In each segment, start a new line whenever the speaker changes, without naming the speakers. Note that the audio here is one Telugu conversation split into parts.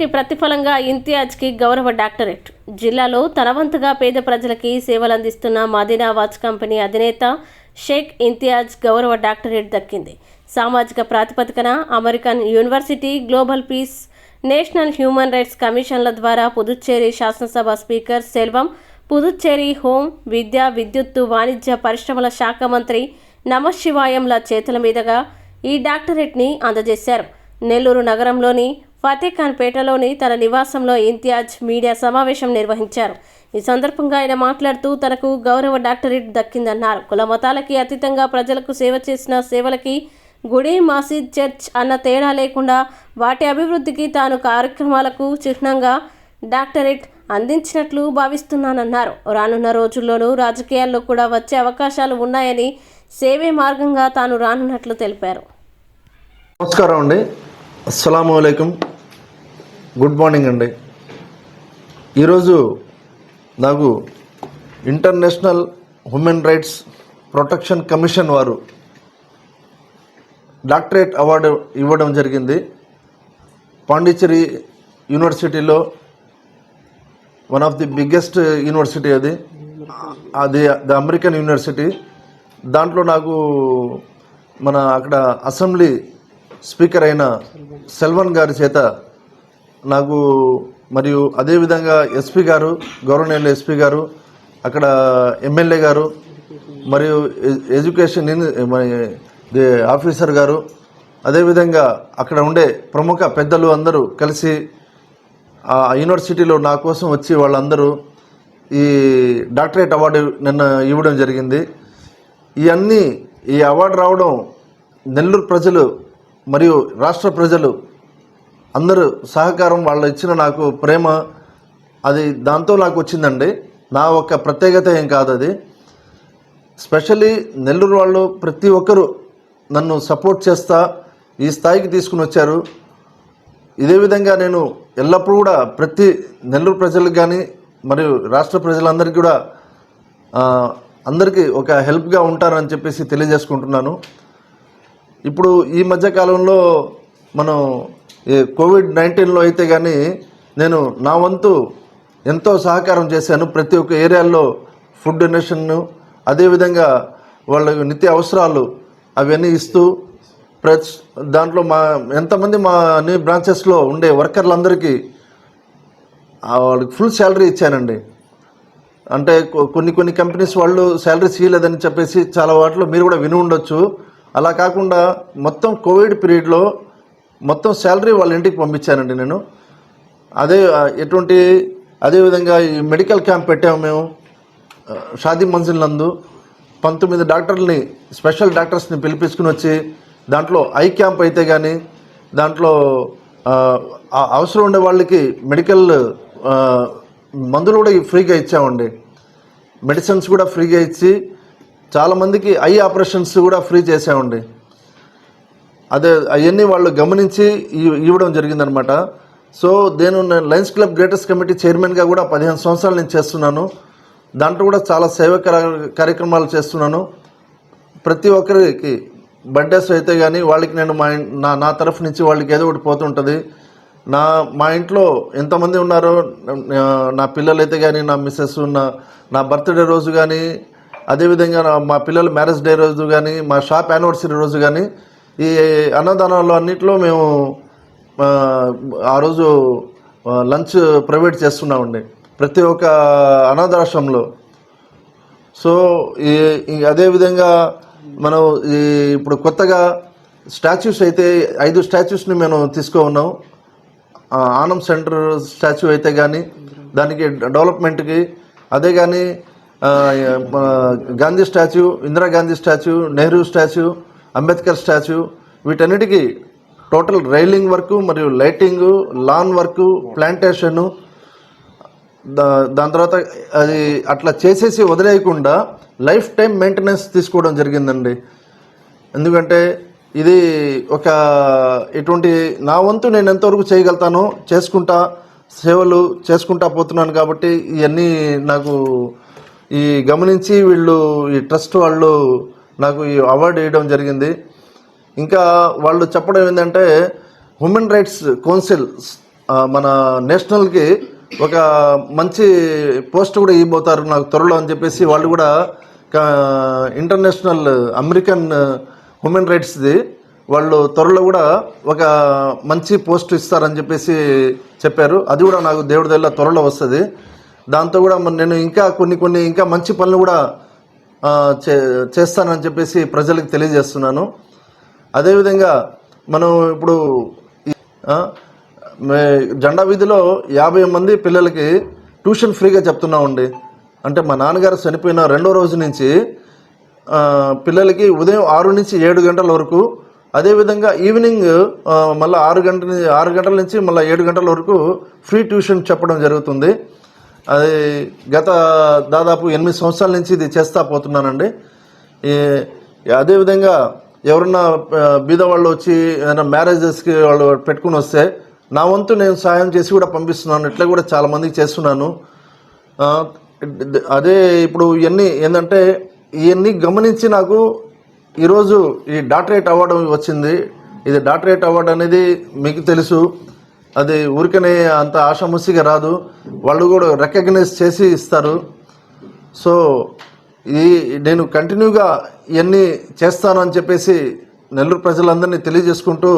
శ్రమకి ప్రతిఫలంగా ఇంతియాజ్కి గౌరవ డాక్టరేట్. జిల్లాలో తనవంతుగా పేద ప్రజలకి సేవలందిస్తున్న మదీనా వాచ్ కంపెనీ అధినేత షేక్ ఇంతియాజ్ గౌరవ డాక్టరేట్ దక్కింది. సామాజిక ప్రాతిపదికన American university global peace national human rights కమిషన్ల ద్వారా పుదుచ్చేరి శాసనసభ స్పీకర్ సెల్వం పుదుచ్చేరి హోం విద్య విద్యుత్తు వాణిజ్య పరిశ్రమల శాఖ మంత్రి నమశివాయంల చేతుల మీదుగా ఈ డాక్టరేట్ని అందజేశారు. నెల్లూరు నగరంలోని ఫతేఖాన్ పేటలోని తన నివాసంలో ఇంతియాజ్ మీడియా సమావేశం నిర్వహించారు. ఈ సందర్భంగా ఆయన మాట్లాడుతూ తనకు గౌరవ డాక్టరేట్ దక్కిందన్నారు. కుల మతాలకి అతీతంగా ప్రజలకు సేవ చేసిన సేవలకి గుడి మసీద్ చర్చ్ అన్న తేడా లేకుండా వాటి అభివృద్ధికి తాను కార్యక్రమాలకు చిహ్నంగా డాక్టరేట్ అందించినట్లు భావిస్తున్నానన్నారు. రానున్న రోజుల్లోనూ రాజకీయాల్లో కూడా వచ్చే అవకాశాలు ఉన్నాయని సేవే మార్గంగా తాను రానున్నట్లు తెలిపారు.
నమస్కారం అండి. అస్సలం గుడ్ మార్నింగ్ అండి. ఈరోజు నాకు international human rights protection commission వారు డాక్టరేట్ అవార్డు ఇవ్వడం జరిగింది. పాండిచ్చేరి యూనివర్సిటీలో one of the biggest university అది. అది ద అమెరికన్ యూనివర్సిటీ. దాంట్లో నాకు మన అక్కడ అసెంబ్లీ స్పీకర్ అయిన సెల్వన్ గారి చేత నాకు మరియు అదేవిధంగా ఎస్పీ గారు గవర్నమెంట్ ఎస్పీ గారు అక్కడ ఎమ్మెల్యే గారు మరియు ఎడ్యుకేషన్ ఆఫీసర్ గారు అదేవిధంగా అక్కడ ఉండే ప్రముఖ పెద్దలు అందరూ కలిసి ఆ యూనివర్సిటీలో నా కోసం వచ్చి వాళ్ళందరూ ఈ డాక్టరేట్ అవార్డు నిన్న ఇవ్వడం జరిగింది. ఇవన్నీ ఈ అవార్డు రావడం నెల్లూరు ప్రజలు మరియు రాష్ట్ర ప్రజలు అందరూ సహకారం వాళ్ళు ఇచ్చిన నాకు ప్రేమ అది దాంతో నాకు వచ్చిందండి. నా ఒక ప్రత్యేకత ఏం కాదు అది. స్పెషల్లీ నెల్లూరు వాళ్ళు ప్రతి ఒక్కరూ నన్ను సపోర్ట్ చేస్తా ఈ స్థాయికి తీసుకుని వచ్చారు. ఇదే విధంగా నేను ఎల్లప్పుడూ కూడా ప్రతి నెల్లూరు ప్రజలకు కానీ మరియు రాష్ట్ర ప్రజలందరికీ కూడా అందరికీ ఒక హెల్ప్గా ఉంటారని చెప్పేసి తెలియజేసుకుంటున్నాను. ఇప్పుడు ఈ మధ్య కాలంలో మనం కోవిడ్ నైన్టీన్లో అయితే కానీ నేను నా వంతు ఎంతో సహకారం చేశాను. ప్రతి ఒక్క ఏరియాల్లో ఫుడ్ డొనేషన్ను అదేవిధంగా వాళ్ళ నిత్య అవసరాలు అవన్నీ ఇస్తూ ప్రతి దాంట్లో మా ఎంతమంది మా అన్ని బ్రాంచెస్లో ఉండే వర్కర్లందరికీ వాళ్ళకి ఫుల్ శాలరీ ఇచ్చానండి. అంటే కొన్ని కొన్ని కంపెనీస్ వాళ్ళు శాలరీస్ ఇవ్వలేదని చెప్పేసి చాలా వాటిలో మీరు కూడా విని ఉండొచ్చు. అలా కాకుండా మొత్తం కోవిడ్ పీరియడ్లో మొత్తం శాలరీ వాళ్ళ ఇంటికి పంపించానండి నేను. అదే ఎటువంటి అదేవిధంగా ఈ మెడికల్ క్యాంప్ పెట్టాము మేము. షాదీ మంజిల్ నందు పంతొమ్మిది డాక్టర్లని స్పెషల్ డాక్టర్స్ని పిలిపించుకుని వచ్చి దాంట్లో ఐ క్యాంప్ అయితే కానీ దాంట్లో అవసరం ఉండే వాళ్ళకి మెడికల్ మందులు కూడా ఫ్రీగా ఇచ్చామండి. మెడిసిన్స్ కూడా ఫ్రీగా ఇచ్చి చాలామందికి ఐ ఆపరేషన్స్ కూడా ఫ్రీ చేసామండి అదే అవన్నీ వాళ్ళు గమనించి ఇవ్- ఇవ్వడం జరిగిందనమాట సో నేను లయన్స్ క్లబ్ గ్రేటెస్ట్ కమిటీ చైర్మన్గా కూడా పదిహేను సంవత్సరాలు నేను చేస్తున్నాను. దాంట్లో కూడా చాలా సేవ కార్య- కార్యక్రమాలు చేస్తున్నాను. ప్రతి ఒక్కరికి బర్త్డేస్ అయితే కానీ వాళ్ళకి నేను మా నా నా తరఫు నుంచి వాళ్ళకి ఏదో ఒకటి పోతుంటుంది నా మా ఇంట్లో ఎంతమంది ఉన్నారో నా- పిల్లలు అయితే కానీ నా మిస్సెస్ నా నా బర్త్డే రోజు కానీ అదేవిధంగా నా- మా పిల్లల మ్యారేజ్ డే రోజు కానీ మా షాప్ యానివర్సరీ రోజు కానీ ఈ అన్నదానాలు అన్నింటిలో మేము ఆ, రోజు లంచ్ ప్రొవైడ్ చేస్తున్నామండి. ప్రతి ఒక్క అనాథాశ్రమంలో. సో ఈ అదేవిధంగా మనం ఈ ఇప్పుడు కొత్తగా స్టాచ్యూస్ అయితే ఐదు స్టాచ్యూస్ని మేము తీసుకో ఉన్నాం ఆనం సెంటర్ స్టాచ్యూ అయితే కానీ దానికి డెవలప్మెంట్కి అదే కానీ Gandhi statue Indira Gandhi statue Nehru statue Ambedkar statue. వీటన్నిటికీ టోటల్ రైలింగ్ వర్క్ మరియు లైటింగ్ లాన్ వర్క్ ప్లాంటేషను దా దాని తర్వాత అది అట్లా చేసేసి వదిలేయకుండా లైఫ్ టైం మెయింటెనెన్స్ తీసుకోవడం జరిగిందండి. ఎందుకంటే ఇది ఒక ఇటువంటి నా వంతు నేను ఎంతవరకు చేయగలుగుతానో చేసుకుంటా సేవలు చేసుకుంటా పోతున్నాను కాబట్టి ఇవన్నీ నాకు ఈ గమనించి వీళ్ళు ఈ ట్రస్ట్ వాళ్ళు నాకు ఈ అవార్డు ఇవ్వడం జరిగింది. ఇంకా వాళ్ళు చెప్పడం ఏంటంటే హ్యూమన్ రైట్స్ కౌన్సిల్ మన నేషనల్కి ఒక మంచి పోస్ట్ కూడా ఇవ్వబోతారు నాకు త్వరలో అని చెప్పేసి వాళ్ళు కూడా ఇంటర్నేషనల్ అమెరికన్ హ్యూమన్ రైట్స్ది వాళ్ళు త్వరలో కూడా ఒక మంచి పోస్ట్ ఇస్తారని చెప్పేసి చెప్పారు. అది కూడా నాకు దేవుడి దగ్గర త్వరలో వస్తుంది. దాంతో కూడా నేను ఇంకా కొన్ని కొన్ని ఇంకా మంచి పనులు కూడా చేస్తానని చెప్పేసి ప్రజలకు తెలియజేస్తున్నాను. అదేవిధంగా మనం ఇప్పుడు జెండా వీధిలో యాభై మంది పిల్లలకి ట్యూషన్ ఫ్రీగా చెప్తున్నామండి అంటే మా నాన్నగారు చనిపోయిన రెండో రోజు నుంచి పిల్లలకి ఉదయం ఆరు నుంచి ఏడు గంటల వరకు అదేవిధంగా ఈవినింగ్ మళ్ళీ ఆరు గంటల ఆరు గంటల నుంచి మళ్ళీ ఏడు గంటల వరకు ఫ్రీ ట్యూషన్ చెప్పడం జరుగుతుంది. అది గత దాదాపు ఎనిమిది సంవత్సరాల నుంచి ఇది చేస్తా పోతున్నానండి. అదేవిధంగా ఎవరన్నా బీద వాళ్ళు వచ్చి ఏదైనా మ్యారేజెస్కి వాళ్ళు పెట్టుకుని వస్తే నా వంతు నేను సహాయం చేసి కూడా పంపిస్తున్నాను. ఇట్లా కూడా చాలామందికి చేస్తున్నాను. అదే ఇప్పుడు ఇవన్నీ ఏంటంటే ఇవన్నీ గమనించి నాకు ఈరోజు ఈ డాక్టరేట్ అవార్డు వచ్చింది. ఇది డాక్టరేట్ అవార్డు అనేది మీకు తెలుసు. అది ఊరికనే అంత ఆషాముసిగా రాదు. వాళ్ళు కూడా రికగ్నైజ్ చేసి ఇస్తారు. సో ఈ నేను కంటిన్యూగా ఇవన్నీ చేస్తాను అని చెప్పేసి నెల్లూరు ప్రజలందరినీ తెలియజేసుకుంటూ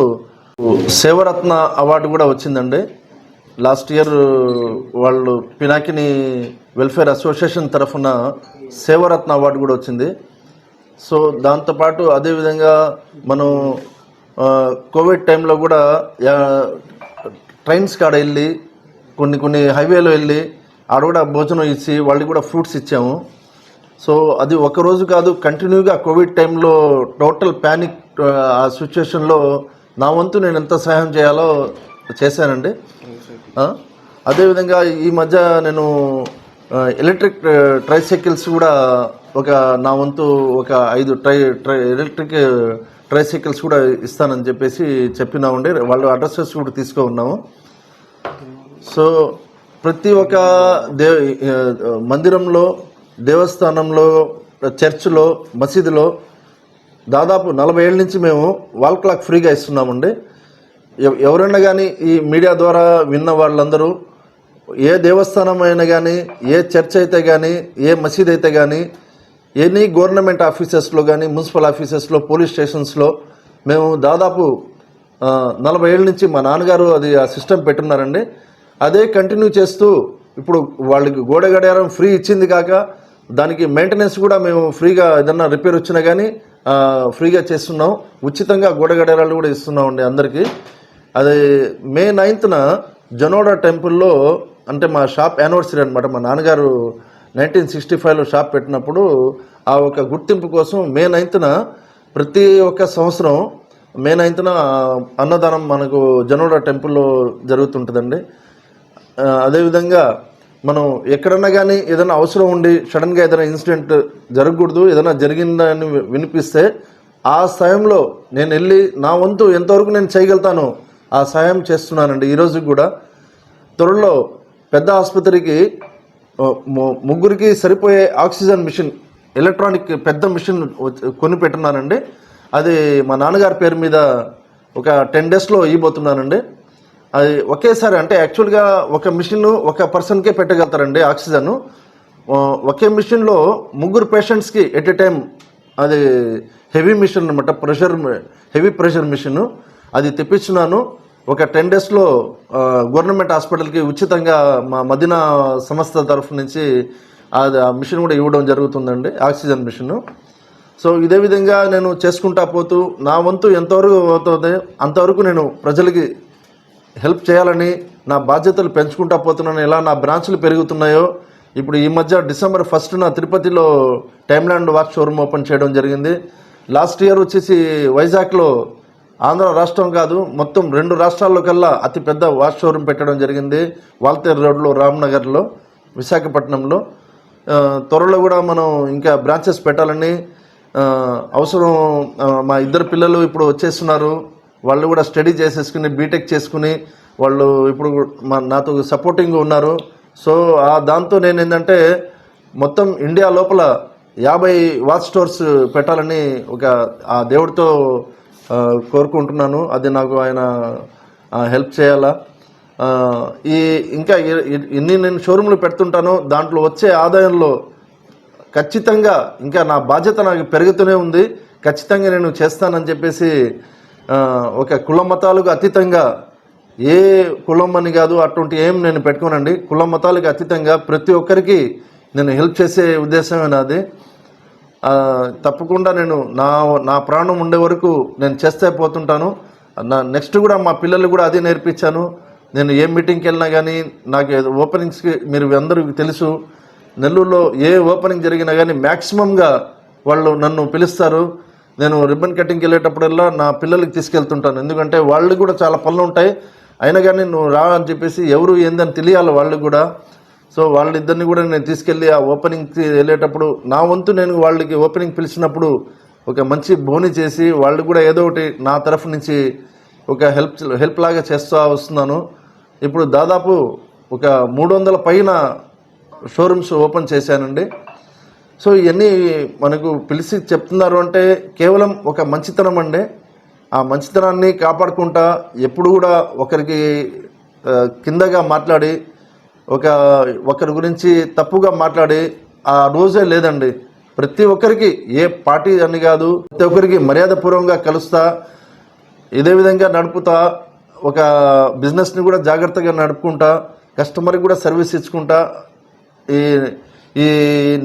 సేవరత్న అవార్డు కూడా వచ్చిందండి. లాస్ట్ ఇయర్ వాళ్ళు పినాకిని వెల్ఫేర్ అసోసియేషన్ తరఫున సేవరత్న అవార్డు కూడా వచ్చింది. సో దాంతోపాటు అదేవిధంగా మనం కోవిడ్ టైంలో కూడా ట్రైన్స్ కాడ వెళ్ళి కొన్ని కొన్ని హైవేలో వెళ్ళి ఆడ కూడా భోజనం ఇచ్చి వాళ్ళకి కూడా ఫ్రూట్స్ ఇచ్చాము. సో అది ఒకరోజు కాదు కంటిన్యూగా కోవిడ్ టైంలో టోటల్ ప్యానిక్ ఆ సిచ్యువేషన్లో నా వంతు నేను ఎంత సహాయం చేయాలో చేశానండి. అదేవిధంగా ఈ మధ్య నేను ఎలక్ట్రిక్ ట్రైసైకిల్స్ కూడా ఒక నా వంతు ఒక ఐదు ట్రై ట్రై ఎలక్ట్రిక్ ట్రైసైకిల్స్ కూడా ఇస్తానని చెప్పేసి చెప్పినామండి వాళ్ళు అడ్రస్సెస్ కూడా తీసుకో ఉన్నాము సో ప్రతి ఒక్క దే మందిరంలో దేవస్థానంలో చర్చిలో మసీదులో దాదాపు నలభై ఏళ్ళ నుంచి మేము వాల్ క్లాక్ ఫ్రీగా ఇస్తున్నామండి. ఎవరైనా కానీ ఈ మీడియా ద్వారా విన్న వాళ్ళందరూ ఏ దేవస్థానం అయినా కానీ ఏ చర్చ్ అయితే కానీ ఏ మసీద్ అయితే కానీ ఎనీ గవర్నమెంట్ ఆఫీసెస్లో కానీ మున్సిపల్ ఆఫీసెస్లో పోలీస్ స్టేషన్స్లో మేము దాదాపు నలభై ఏళ్ళ నుంచి మా నాన్నగారు అది ఆ సిస్టమ్ పెట్టున్నారండి. అదే కంటిన్యూ చేస్తూ ఇప్పుడు వాళ్ళకి గోడ గడియారం ఫ్రీ ఇచ్చింది కాక దానికి మెయింటెనెన్స్ కూడా మేము ఫ్రీగా ఏదన్నా రిపేర్ వచ్చినా కానీ ఫ్రీగా చేస్తున్నాం. ఉచితంగా గోడ గడియారాలు కూడా ఇస్తున్నామండి అందరికీ. అది మే నైన్త్న జనోడా టెంపుల్లో అంటే మా షాప్ యానివర్సరీ అనమాట మా నాన్నగారు నైన్టీన్ సిక్స్టీ ఫైవ్లో షాప్ పెట్టినప్పుడు ఆ ఒక గుర్తింపు కోసం మే నైన్త్న ప్రతి ఒక్క సంవత్సరం మే నైన్త్న అన్నదానం మనకు జనోడా టెంపుల్లో జరుగుతుంటుందండి. అదేవిధంగా మనం ఎక్కడన్నా కానీ ఏదైనా అవసరం ఉండి సడన్గా ఏదైనా ఇన్సిడెంట్ జరగకూడదు ఏదైనా జరిగిందని వినిపిస్తే ఆ సమయంలో నేను వెళ్ళి నా వంతు ఎంతవరకు నేను చేయగలుగుతానో ఆ సాయం చేస్తున్నానండి. ఈరోజు కూడా త్వరలో పెద్ద ఆసుపత్రికి ముగ్గురికి సరిపోయే ఆక్సిజన్ మిషన్ ఎలక్ట్రానిక్ పెద్ద మిషన్ కొని పెట్టున్నానండి అది మా నాన్నగారి పేరు మీద ఒక టెన్ డేస్లో ఇవ్వబోతున్నానండి. అది ఒకేసారి అంటే యాక్చువల్గా ఒక మిషన్ ఒక పర్సన్కే పెట్టగలుగుతారండి ఆక్సిజన్ ఒకే మిషన్లో ముగ్గురు పేషెంట్స్కి ఎట్ ఎ టైం అది హెవీ మిషన్ అనమాట ప్రెషర్ హెవీ ప్రెషర్ మిషన్ అది తెప్పించున్నాను ఒక టెన్ డేస్లో గవర్నమెంట్ హాస్పిటల్కి ఉచితంగా మా మదీనా సంస్థ తరఫు నుంచి అది ఆ మిషన్ కూడా ఇవ్వడం జరుగుతుందండి ఆక్సిజన్ మిషను. సో ఇదే విధంగా నేను చేసుకుంటా పోతూ నా వంతు ఎంతవరకు అవుతుంది అంతవరకు నేను ప్రజలకి హెల్ప్ చేయాలని నా బాధ్యతలు పెంచుకుంటా పోతున్నాను ఎలా నా బ్రాంచ్లు పెరుగుతున్నాయో. ఇప్పుడు ఈ మధ్య డిసెంబర్ ఫస్ట్న తిరుపతిలో టైమ్లాండ్ వాక్ షోరూమ్ ఓపెన్ చేయడం జరిగింది. లాస్ట్ ఇయర్ వచ్చేసి వైజాగ్లో ఆంధ్ర రాష్ట్రం కాదు మొత్తం రెండు రాష్ట్రాల్లో కల్లా అతిపెద్ద వాచ్ షోరూమ్ పెట్టడం జరిగింది. వాల్తేర్ రోడ్లో రామ్నగర్లో విశాఖపట్నంలో. త్వరలో కూడా మనం ఇంకా బ్రాంచెస్ పెట్టాలని అవసరం మా ఇద్దరు పిల్లలు ఇప్పుడు వచ్చేస్తున్నారు. వాళ్ళు కూడా స్టడీ చేసేసుకుని బీటెక్ చేసుకుని వాళ్ళు ఇప్పుడు మా నాతో సపోర్టింగ్ ఉన్నారు. సో ఆ దాంతో నేను ఏంటంటే మొత్తం ఇండియా లోపల యాభై వాచ్ స్టోర్స్ పెట్టాలని ఒక ఆ దేవుడితో కోరుకుంటున్నాను. అది నాకు ఆయన హెల్ప్ చేయాలా? ఈ ఇంకా ఇన్ని నేను షోరూమ్లు పెడుతుంటాను దాంట్లో వచ్చే ఆదాయంలో ఖచ్చితంగా ఇంకా నా బాధ్యత నాకు పెరుగుతూనే ఉంది. ఖచ్చితంగా నేను చేస్తానని చెప్పేసి ఒక కుల మతాలకు అతీతంగా ఏ కులం అని కాదు అటువంటి ఏం నేను పెట్టుకోనండి. కుల మతాలకు అతీతంగా ప్రతి ఒక్కరికి నేను హెల్ప్ చేసే ఉద్దేశమే నాది. తప్పకుండా నేను నా నా ప్రాణం ఉండే వరకు నేను చేస్తే పోతుంటాను. నా నెక్స్ట్ కూడా మా పిల్లలు కూడా అదే నేర్పించాను. నేను ఏ మీటింగ్కి వెళ్ళినా కానీ నాకు ఏదో ఓపెనింగ్స్కి మీరు అందరూ తెలుసు. నెల్లూరులో ఏ ఓపెనింగ్ జరిగినా కానీ మ్యాక్సిమంగా వాళ్ళు నన్ను పిలుస్తారు. నేను రిబ్బన్ కటింగ్కి వెళ్ళేటప్పుడల్లా నా పిల్లలకి తీసుకెళ్తుంటాను. ఎందుకంటే వాళ్ళు కూడా చాలా పనులు ఉంటాయి. అయినా కానీ నువ్వు రా అని చెప్పేసి ఎవరు ఏందని తెలియాలి వాళ్ళు కూడా. సో వాళ్ళిద్దరిని కూడా నేను తీసుకెళ్ళి ఆ ఓపెనింగ్కి వెళ్ళేటప్పుడు నా వంతు నేను వాళ్ళకి ఓపెనింగ్ పిలిచినప్పుడు ఒక మంచి బోని చేసి వాళ్ళు కూడా ఏదో ఒకటి నా తరఫు నుంచి ఒక హెల్ప్ హెల్ప్ లాగా చేస్తూ వస్తున్నాను. ఇప్పుడు దాదాపు ఒక మూడు వందల పైన షోరూమ్స్ ఓపెన్ చేశానండి. సో ఇవన్నీ మనకు పిలిచి చెప్తున్నారు అంటే కేవలం ఒక మంచితనం అండి. ఆ మంచితనాన్ని కాపాడుకుంటా ఎప్పుడు కూడా ఒకరికి కిందగా మాట్లాడి ఒక ఒకరి గురించి తప్పుగా మాట్లాడి ఆ రోజే లేదండి. ప్రతి ఒక్కరికి ఏ పార్టీ అని కాదు ప్రతి ఒక్కరికి మర్యాదపూర్వకంగా కలుస్తా ఇదే విధంగా నడుపుతా ఒక బిజినెస్ని కూడా జాగ్రత్తగా నడుపుకుంటా కస్టమర్కి కూడా సర్వీస్ ఇచ్చుకుంటా ఈ ఈ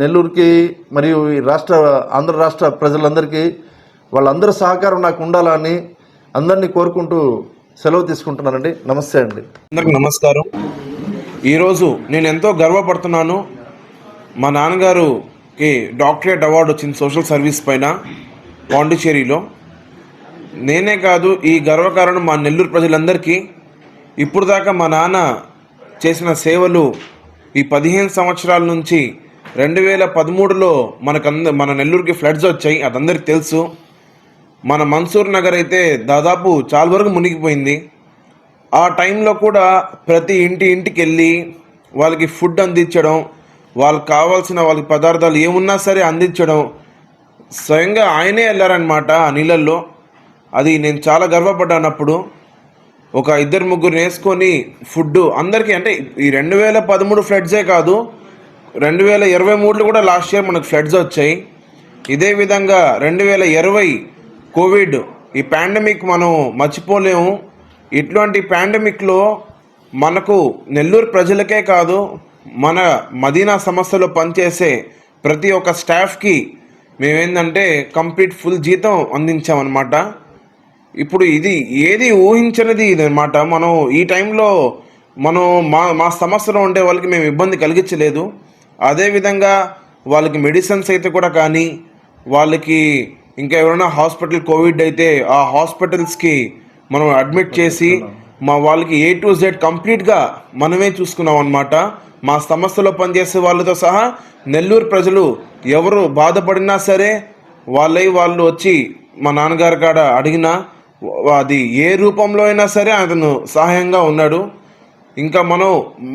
నెల్లూరుకి మరియు ఈ రాష్ట్ర ఆంధ్ర రాష్ట్ర ప్రజలందరికీ వాళ్ళందరి సహకారం నాకు ఉండాలని అందరినీ కోరుకుంటూ సెలవు తీసుకుంటున్నానండి. నమస్తే అండి.
అందరికి నమస్కారం. ఈరోజు నేను ఎంతో గర్వపడుతున్నాను. మా నాన్నగారుకి డాక్టరేట్ అవార్డు వచ్చింది సోషల్ సర్వీస్ పైన పాండిచ్చేరిలో. నేనే కాదు ఈ గర్వకారణం మా నెల్లూరు ప్రజలందరికీ. ఇప్పుడు దాకా మా నాన్న చేసిన సేవలు ఈ పదిహేను సంవత్సరాల నుంచి రెండు వేల పదమూడులో మనకంద మన నెల్లూరుకి ఫ్లడ్స్ వచ్చాయి అదందరికి తెలుసు. మన మన్సూర్ నగర్ అయితే దాదాపు చాలా వరకు మునిగిపోయింది. ఆ టైంలో కూడా ప్రతి ఇంటి ఇంటికి వెళ్ళి వాళ్ళకి ఫుడ్ అందించడం వాళ్ళకి కావాల్సిన వాళ్ళకి పదార్థాలు ఏమున్నా సరే అందించడం. స్వయంగా ఆయనే వెళ్ళారనమాట ఆ నీళ్ళల్లో. అది నేను చాలా గర్వపడ్డాను అప్పుడు ఒక ఇద్దరు ముగ్గురు వేసుకొని ఫుడ్ అందరికీ అంటే ఈ రెండు వేల పదమూడు ఫ్లడ్సే కాదు రెండు వేల ఇరవై మూడులో కూడా లాస్ట్ ఇయర్ మనకు ఫ్లడ్స్ వచ్చాయి. ఇదే విధంగా రెండు వేల ఇరవై కోవిడ్ ఈ పాండమిక్ మనం మర్చిపోలేము. ఇటువంటి పాండమిక్లో మనకు నెల్లూరు ప్రజలకే కాదు మన మదీనా సంస్థలో పనిచేసే ప్రతి ఒక్క స్టాఫ్కి మేమేందంటే కంప్లీట్ ఫుల్ జీతం అందించామన్నమాట. ఇప్పుడు ఇది ఏది ఊహించనిది ఇది మనం ఈ టైంలో మనం మా మా సమస్యలో ఉండే వాళ్ళకి మేము ఇబ్బంది కలిగించలేదు. అదేవిధంగా వాళ్ళకి మెడిసిన్స్ అయితే కూడా కానీ వాళ్ళకి ఇంకా ఎవరైనా హాస్పిటల్ కోవిడ్ అయితే ఆ హాస్పిటల్స్కి మనం అడ్మిట్ చేసి మా వాళ్ళకి ఏ టు జెడ్ కంప్లీట్గా మనమే చూసుకున్నాం అనమాట మా సంస్థలో పనిచేసే వాళ్ళతో సహా నెల్లూరు ప్రజలు ఎవరు బాధపడినా సరే వాళ్ళై వాళ్ళు వచ్చి మా నాన్నగారి కాడ అడిగినా అది ఏ రూపంలో అయినా సరే అతను సహాయంగా ఉన్నాడు. ఇంకా మనం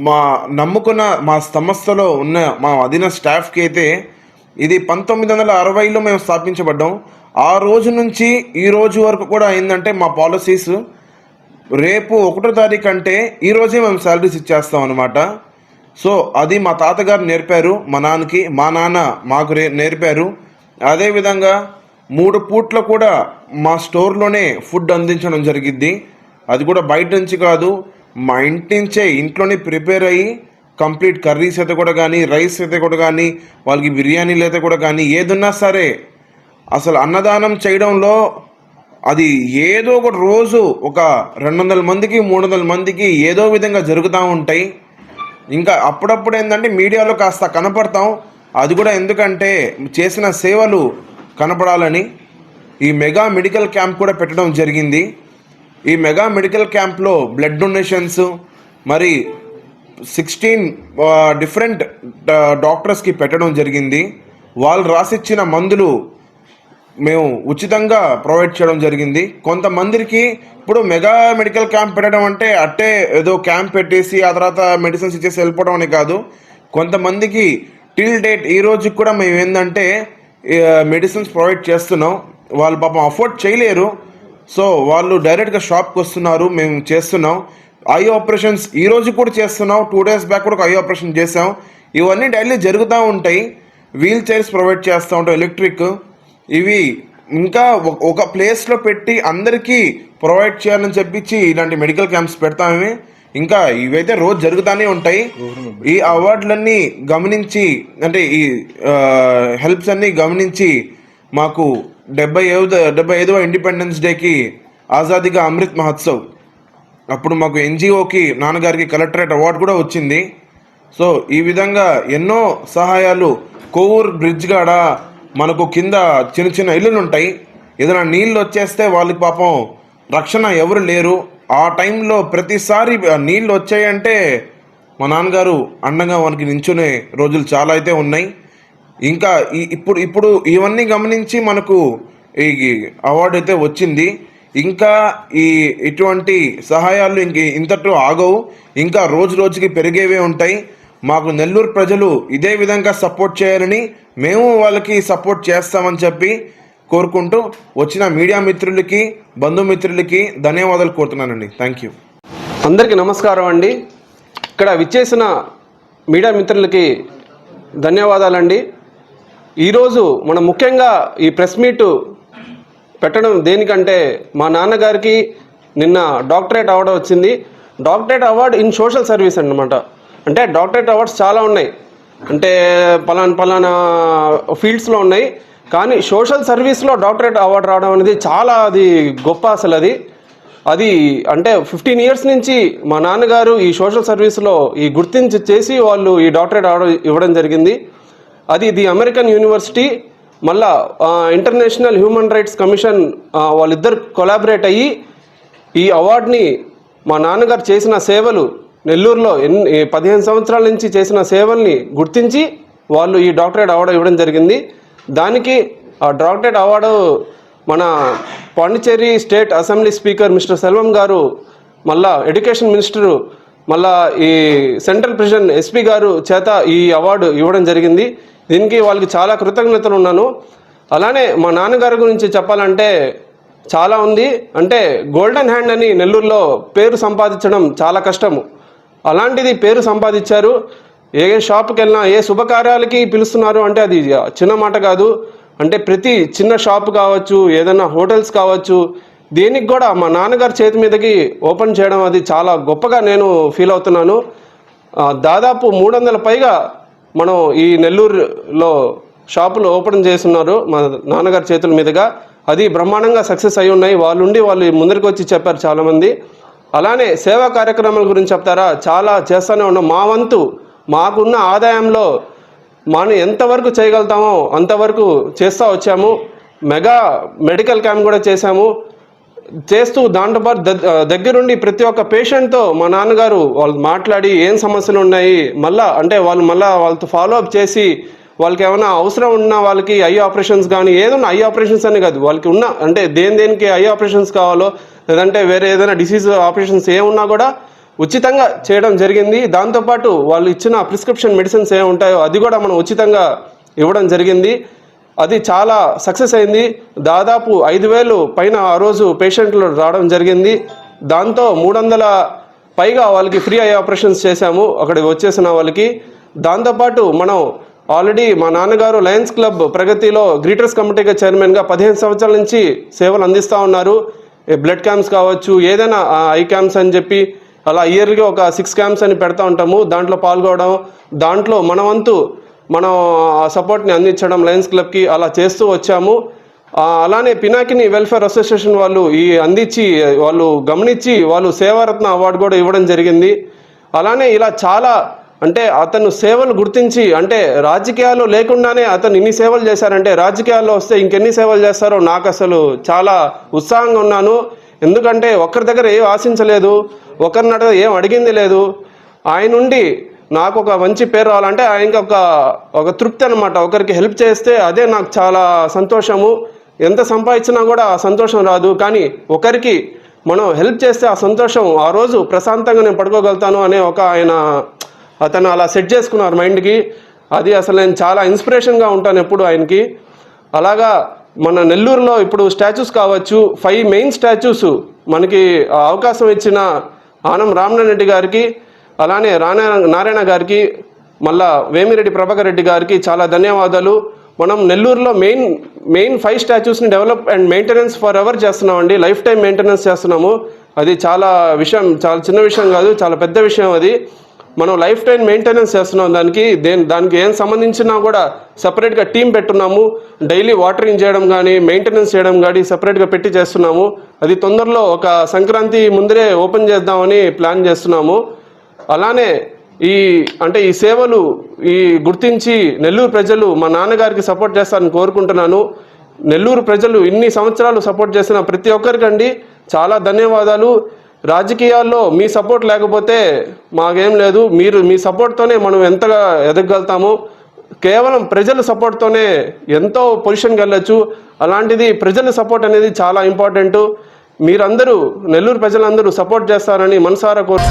మా నమ్ముకున్న మా సంస్థలో ఉన్న మా అధీన స్టాఫ్కి అయితే ఇది పంతొమ్మిది వందల అరవైలో మేము స్థాపించబడ్డాం. ఆ రోజు నుంచి ఈ రోజు వరకు కూడా ఏంటంటే మా పాలసీస్ రేపు ఒకటో తారీఖు అంటే ఈరోజే మేము శాలరీస్ ఇచ్చేస్తాం అనమాట సో అది మా తాతగారు నేర్పారు మా నాన్నకి మా నాన్న మాకు రే నేర్పారు. అదేవిధంగా మూడు పూట్ల కూడా మా స్టోర్లోనే ఫుడ్ అందించడం జరిగిద్ది. అది కూడా బయట నుంచి కాదు మా ఇంటి నుంచే ఇంట్లోనే ప్రిపేర్ అయ్యి కంప్లీట్ కర్రీస్ అయితే కూడా కానీ రైస్ అయితే కూడా కానీ వాళ్ళకి బిర్యానీలు అయితే కూడా కానీ ఏదున్నా సరే అసలు అన్నదానం చేయడంలో అది ఏదో ఒక రోజు ఒక రెండు వందల మందికి మూడు వందల మందికి ఏదో విధంగా జరుగుతూ ఉంటాయి. ఇంకా అప్పుడప్పుడు ఏంటంటే మీడియాలో కాస్త కనపడతాం. అది కూడా ఎందుకంటే చేసిన సేవలు కనపడాలని ఈ మెగా మెడికల్ క్యాంప్ కూడా పెట్టడం జరిగింది. ఈ మెగా మెడికల్ క్యాంప్లో బ్లడ్ డొనేషన్స్ మరి సిక్స్టీన్ డిఫరెంట్ డాక్టర్స్కి పెట్టడం జరిగింది. వాళ్ళు రాసిచ్చిన మందులు మేము ఉచితంగా ప్రొవైడ్ చేయడం జరిగింది. కొంతమందికి ఇప్పుడు మెగా మెడికల్ క్యాంప్ పెట్టడం అంటే అట్టే ఏదో క్యాంప్ పెట్టేసి ఆ తర్వాత మెడిసిన్స్ ఇచ్చేసి వెళ్ళిపోవడం అని కాదు. కొంతమందికి టిల్ డేట్ ఈ రోజుకి కూడా మేము ఏంటంటే మెడిసిన్స్ ప్రొవైడ్ చేస్తున్నాం. వాళ్ళు పాపం అఫోర్డ్ చేయలేరు. సో వాళ్ళు డైరెక్ట్గా షాప్కి వస్తున్నారు. మేము చేస్తున్నాం. ఐ ఆపరేషన్స్ ఈ రోజు కూడా చేస్తున్నాం. టూ డేస్ బ్యాక్ కూడా ఒక ఐ ఆపరేషన్ చేసాం ఇవన్నీ డైలీ జరుగుతూ ఉంటాయి. వీల్ చైర్స్ ప్రొవైడ్ చేస్తూ ఉంటాం. ఎలక్ట్రిక్ ఇవి ఇంకా ఒక- ప్లేస్లో పెట్టి అందరికీ ప్రొవైడ్ చేయాలని చెప్పించి ఇలాంటి మెడికల్ క్యాంప్స్ పెడతామే ఇంకా ఇవైతే రోజు జరుగుతూనే ఉంటాయి. ఈ అవార్డులన్నీ గమనించి అంటే ఈ హెల్ప్స్ అన్నీ గమనించి మాకు డెబ్బై ఐదు డెబ్బై ఐదవ ఇండిపెండెన్స్ డేకి ఆజాదీగా అమృత్ మహోత్సవ్. అప్పుడు మాకు ఎన్జిఓకి నాన్నగారికి కలెక్టరేట్ అవార్డు కూడా వచ్చింది. సో ఈ విధంగా ఎన్నో సహాయాలు. కోవూర్ బ్రిడ్జ్ కాడ మనకు కింద చిన్న చిన్న ఇల్లులు ఉంటాయి ఏదైనా నీళ్ళు వచ్చేస్తే వాళ్ళకి పాపం రక్షణ ఎవరు లేరు. ఆ టైంలో ప్రతిసారి నీళ్ళు వచ్చాయంటే మా నాన్నగారు అండంగా వానికి నించునే రోజులు చాలా అయితే ఉన్నాయి. ఇంకా ఈ ఇప్పుడు ఇప్పుడు ఇవన్నీ గమనించి మనకు ఈ అవార్డు అయితే వచ్చింది. ఇంకా ఈ ఇటువంటి సహాయాలు ఇంక ఇంతటూ ఆగవు. ఇంకా రోజు రోజుకి పెరిగేవే ఉంటాయి. మాకు నెల్లూరు ప్రజలు ఇదే విధంగా సపోర్ట్ చేయాలని మేము వాళ్ళకి సపోర్ట్ చేస్తామని చెప్పి కోరుకుంటూ వచ్చిన మీడియా మిత్రులకి బంధుమిత్రులకి ధన్యవాదాలు కోరుతున్నానండి. థ్యాంక్ యూ
అందరికీ నమస్కారం అండి. ఇక్కడ విచ్చేసిన మీడియా మిత్రులకి ధన్యవాదాలండి. ఈరోజు మనం ముఖ్యంగా ఈ ప్రెస్ మీటు పెట్టడం దేనికంటే మా నాన్నగారికి నిన్న డాక్టరేట్ అవార్డు వచ్చింది. Doctorate award in social service అన్నమాట. అంటే డాక్టరేట్ అవార్డ్స్ చాలా ఉన్నాయి. అంటే పలానా పలానా ఫీల్డ్స్లో ఉన్నాయి. కానీ సోషల్ సర్వీస్లో డాక్టరేట్ అవార్డు రావడం అనేది చాలా అది గొప్ప అసలు అది. అది అంటే ఫిఫ్టీన్ ఇయర్స్ నుంచి మా నాన్నగారు ఈ సోషల్ సర్వీస్లో ఈ గుర్తించి చేసి వాళ్ళు ఈ డాక్టరేట్ అవార్డు ఇవ్వడం జరిగింది. అది ది అమెరికన్ యూనివర్సిటీ మళ్ళా ఇంటర్నేషనల్ హ్యూమన్ రైట్స్ కమిషన్ వాళ్ళిద్దరు కొలాబరేట్ అయ్యి ఈ అవార్డుని మా నాన్నగారు చేసిన సేవలు నెల్లూరులో ఎన్ని పదిహేను సంవత్సరాల నుంచి చేసిన సేవల్ని గుర్తించి వాళ్ళు ఈ డాక్టరేట్ అవార్డు ఇవ్వడం జరిగింది. దానికి ఆ డాక్టరేట్ అవార్డు మన Pondicherry state assembly speaker mister Selvam గారు మళ్ళా ఎడ్యుకేషన్ మినిస్టరు మళ్ళా ఈ సెంట్రల్ ప్రెసిడెంట్ ఎస్పీ గారు చేత ఈ అవార్డు ఇవ్వడం జరిగింది. దీనికి వాళ్ళకి చాలా కృతజ్ఞతలు ఉన్నాను. అలానే మా నాన్నగారి గురించి చెప్పాలంటే చాలా ఉంది. అంటే గోల్డెన్ హ్యాండ్ అని నెల్లూరులో పేరు సంపాదించడం చాలా కష్టము. అలాంటిది పేరు సంపాదించారు. ఏ షాప్కి వెళ్ళినా ఏ శుభకార్యాలకి పిలుస్తున్నారు అంటే అది చిన్న మాట కాదు. అంటే ప్రతి చిన్న షాప్ కావచ్చు ఏదైనా హోటల్స్ కావచ్చు దేనికి కూడా మా నాన్నగారి చేతి మీదకి ఓపెన్ చేయడం అది చాలా గొప్పగా నేను ఫీల్ అవుతున్నాను. దాదాపు మూడు వందల పైగా మనం ఈ నెల్లూరులో షాపులు ఓపెన్ చేస్తున్నారు మా నాన్నగారి చేతుల మీదుగా. అది బ్రహ్మాండంగా సక్సెస్ అయి ఉన్నాయి. వాళ్ళు ఉండి వాళ్ళు ముందరికి వచ్చి చెప్పారు చాలామంది. అలానే సేవా కార్యక్రమాల గురించి చెప్తారా? చాలా చేస్తూనే ఉన్నాం. మా వంతు మాకున్న ఆదాయంలో మనం ఎంతవరకు చేయగలుగుతామో అంతవరకు చేస్తూ వచ్చాము. మెగా మెడికల్ క్యాంప్ కూడా చేశాము. చేస్తూ దాంట్లో పాటు దగ్గరుండి ప్రతి ఒక్క పేషెంట్తో మా నాన్నగారు వాళ్ళు మాట్లాడి ఏం సమస్యలు ఉన్నాయి మళ్ళా అంటే వాళ్ళు మళ్ళీ వాళ్ళతో ఫాలో అప్ చేసి వాళ్ళకి ఏమైనా అవసరం ఉన్న వాళ్ళకి ఐ ఆపరేషన్స్ కానీ ఏదైనా ఐ ఆపరేషన్స్ అని కాదు. వాళ్ళకి ఉన్న అంటే దేని దేనికి ఐ ఆపరేషన్స్ కావాలో లేదంటే వేరే ఏదైనా డిసీజ్ ఆపరేషన్స్ ఏమున్నా కూడా ఉచితంగా చేయడం జరిగింది. దాంతోపాటు వాళ్ళు ఇచ్చిన ప్రిస్క్రిప్షన్ మెడిసిన్స్ ఏ ఉంటాయో అది కూడా మనం ఉచితంగా ఇవ్వడం జరిగింది. అది చాలా సక్సెస్ అయింది. దాదాపు ఐదు వేలు పైన ఆ రోజు పేషెంట్లు రావడం జరిగింది. దాంతో మూడు వందల పైగా వాళ్ళకి ఫ్రీ ఐ ఆపరేషన్స్ చేశాము. అక్కడికి వచ్చేసిన వాళ్ళకి. దాంతోపాటు మనం ఆల్రెడీ మా నాన్నగారు లయన్స్ క్లబ్ ప్రగతిలో గ్రీటర్స్ కమిటీగా చైర్మన్గా పదిహేను సంవత్సరాల నుంచి సేవలు అందిస్తూ ఉన్నారు. బ్లడ్ క్యాంప్స్ కావచ్చు ఏదైనా ఐ క్యాంప్స్ అని చెప్పి అలా ఇయర్గా ఒక సిక్స్ క్యాంప్స్ అని పెడతా ఉంటాము. దాంట్లో పాల్గొనడం దాంట్లో మన వంతు మనం ఆ సపోర్ట్ని అందించడం లయన్స్ క్లబ్కి అలా చేస్తూ వచ్చాము. అలానే పినాకిని వెల్ఫేర్ అసోసియేషన్ వాళ్ళు ఈ అందించి వాళ్ళు గమనించి వాళ్ళు సేవారత్న అవార్డు కూడా ఇవ్వడం జరిగింది. అలానే ఇలా చాలా అంటే అతను సేవలు గుర్తించి అంటే రాజకీయాలు లేకుండానే అతను ఇన్ని సేవలు చేశారంటే రాజకీయాల్లో వస్తే ఇంకెన్ని సేవలు చేస్తారో నాకు అసలు చాలా ఉత్సాహంగా ఉన్నాను. ఎందుకంటే ఒక్కరి దగ్గర ఏం ఆశించలేదు ఒకరిని అడగ ఏం అడిగింది లేదు. ఆయన ఉండి నాకు ఒక మంచి పేరు రావాలంటే ఆయనకి ఒక ఒక తృప్తి అనమాట ఒకరికి హెల్ప్ చేస్తే అదే నాకు చాలా సంతోషము. ఎంత సంపాదించినా కూడా ఆ సంతోషం రాదు. కానీ ఒకరికి మనం హెల్ప్ చేస్తే ఆ సంతోషం ఆ రోజు ప్రశాంతంగా నేను పడుకోగలుగుతాను అనే ఒక ఆయన అతను అలా సెట్ చేసుకున్నారు మైండ్కి. అది అసలు నేను చాలా ఇన్స్పిరేషన్గా ఉంటాను ఎప్పుడు ఆయనకి. అలాగా మన నెల్లూరులో ఇప్పుడు స్టాచ్యూస్ కావచ్చు ఫైవ్ మెయిన్ స్టాచ్యూస్ మనకి ఆ అవకాశం ఇచ్చిన ఆనం రామనారాయణ రెడ్డి గారికి అలానే రానా నారాయణ గారికి మళ్ళా వేమిరెడ్డి ప్రభాకర్ రెడ్డి గారికి చాలా ధన్యవాదాలు. మనం నెల్లూరులో main main five స్టాచ్యూస్ని develop and maintenance for ever చేస్తున్నామండి లైఫ్ టైం మెయింటెనెన్స్ చేస్తున్నాము. అది చాలా విషయం చాలా చిన్న విషయం కాదు చాలా పెద్ద విషయం అది. మనం లైఫ్ టైం మెయింటెనెన్స్ చేస్తున్నాం దానికి దేని దానికి ఏం సంబంధించినా కూడా సపరేట్గా టీం పెట్టున్నాము. డైలీ వాటరింగ్ చేయడం కానీ మెయింటెనెన్స్ చేయడం కానీ సపరేట్గా పెట్టి చేస్తున్నాము. అది తొందరలో ఒక సంక్రాంతి ముందరే ఓపెన్ చేద్దామని ప్లాన్ చేస్తున్నాము. అలానే ఈ అంటే ఈ సేవలు ఈ గుర్తించి నెల్లూరు ప్రజలు మా నాన్నగారికి సపోర్ట్ చేస్తారని కోరుకుంటున్నాను. నెల్లూరు ప్రజలు ఇన్ని సంవత్సరాలు సపోర్ట్ చేసిన ప్రతి ఒక్కరికండి చాలా ధన్యవాదాలు. రాజకీయాల్లో మీ సపోర్ట్ లేకపోతే మాకేం లేదు. మీరు మీ సపోర్ట్తోనే మనం ఎంతగా ఎదగలుగుతాము కేవలం ప్రజల సపోర్ట్తోనే ఎంతో పొజిషన్కి వెళ్ళొచ్చు. అలాంటిది ప్రజల సపోర్ట్ అనేది చాలా ఇంపార్టెంట్. మీరందరూ నెల్లూరు ప్రజలందరూ సపోర్ట్ చేస్తారని మనసారా కోరు